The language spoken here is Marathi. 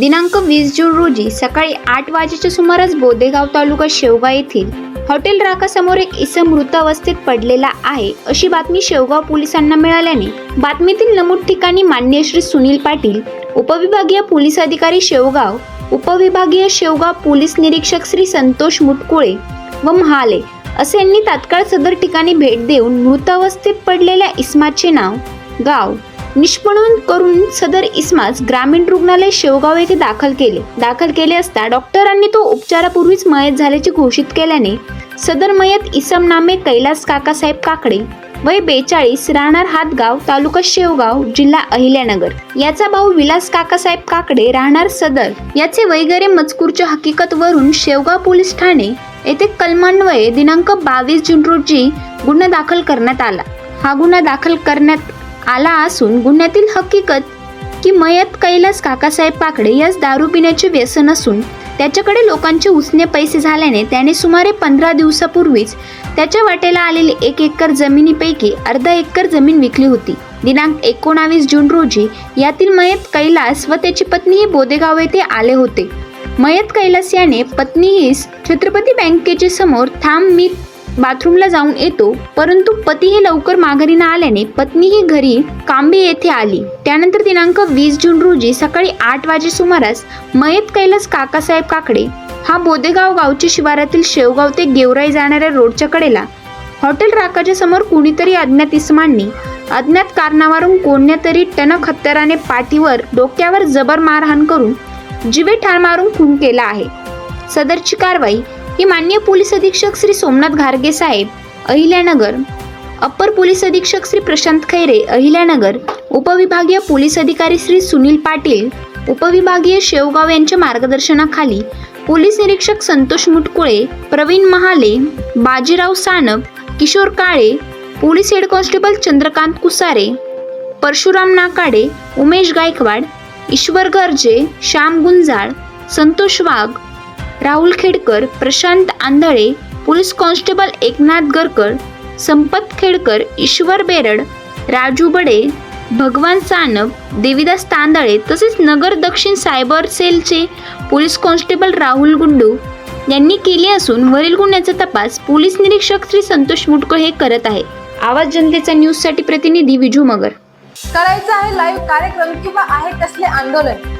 दिनांक वीस जून रोजी सकाळी आठ वाजेच्या सुमारास बोदेगाव तालुका शेवगा येथील हॉटेल राकासमोर एक इसम मृत अवस्थेत पडलेला आहे अशी बातमी शेवगाव पोलिसांना मिळाल्याने बातमीतील नमूद ठिकाणी मान्य श्री सुनील पाटील उपविभागीय पोलीस अधिकारी शेवगाव उपविभागीय शेवगाव पोलीस निरीक्षक श्री संतोष मुटकुळे व महाले असे यांनी तात्काळ सदर ठिकाणी भेट देऊन मृत अवस्थेत पडलेल्या इस्माचे नाव गाव निष्पणन करून सदर इस्मास ग्रामीण रुग्णालय शेवगाव येथे दाखल केले. दाखल केले असता डॉक्टरांनी तो उपचारापूर्वीच मयत झाल्याचे घोषित केल्याने सदर मयत इसम नामे कैलास काकासाहेब काकडे वय बेचाळीस राहणार हातगाव तालुका शेवगाव जिल्हा अहिल्यानगर. याचा भाऊ विलास काकासाहेब काकडे राहणार सदर. याचे वैगरे मजकूरच्या हकीकतवरून शेवगाव पोलीस ठाणे येथे कलमान्वये दिनांक बावीस जून रोजी गुन्हा दाखल करण्यात आला. हा गुन्हा दाखल करण्यात आला असून गुन्ह्यातील हकीकत की मयत कैलास काकासाहेब पाकडे यास दारू पिण्याचे व्यसन असून त्याच्याकडे लोकांचे उसने पैसे झाल्याने त्याने सुमारे पंधरा दिवसापूर्वीच त्याच्या वाटेला आलेली एक एकर जमिनीपैकी अर्धा एकर जमीन विकली होती. दिनांक एकोणावीस जून रोजी यातील मयत कैलास व त्याची पत्नी हे बोदेगाव येथे आले होते. मयत कैलास याने पत्नीस छत्रपती बँकेचे समोर थांब मी बाथरूमला जाऊन येतो परंतु पती हे लवकर माघारी न आल्याने पत्नी ही घरी कांबे येथे आली. त्यानंतर दिनांक वीस जून रोजी सकाळी आठ वाजे सुमारास मयत कैलास काकासाहेब काकडे हा बोदेगाव गावच्या शिवारातील शेवगाव ते गेवराई जाणाऱ्या रोडच्या कडेला हॉटेल राकाच्या समोर कुणीतरी अज्ञात इसमांनी अज्ञात कारणावरून कोणत्यातरी टणक हत्याराने पाठीवर डोक्यावर जबर मारहाण करून जिवे ठार मारून खून केला आहे. सदरची कारवाई हे मान्य पोलीस अधीक्षक श्री सोमनाथ घारगे साहेब अहिल्यानगर. अप्पर पोलीस अधीक्षक श्री प्रशांत खैरे अहिल्यानगर. उपविभागीय पोलीस अधिकारी श्री सुनील पाटील उपविभागीय शेवगाव यांच्या मार्गदर्शनाखाली पोलीस निरीक्षक Santosh Mutkule Pravin Mahale Bajirao Sanap Kishor Kale police head constable Chandrakant Kusare Parshuram Nakade Umesh Gaikwad Ishwar Garje Shyam Gunjal Santosh Wagh Rahul Khedkar Prashant Andhale police constable Eknath Garkar Sampat Khedkar Ishwar Berad Raju बडे भगवान सानप देविदास तांदळे तसेच नगर दक्षिण सायबर सेलचे पोलीस कॉन्स्टेबल राहुल गुंडू यांनी केली असून वरील गुन्ह्याचा तपास पोलीस निरीक्षक श्री संतोष मुटकळ हे करत आहे. आवाज जनतेचा न्यूजसाठी प्रतिनिधी विजू मगर. करायचं आहे लाईव्ह कार्यक्रम किंवा आहे कसले आंदोलन.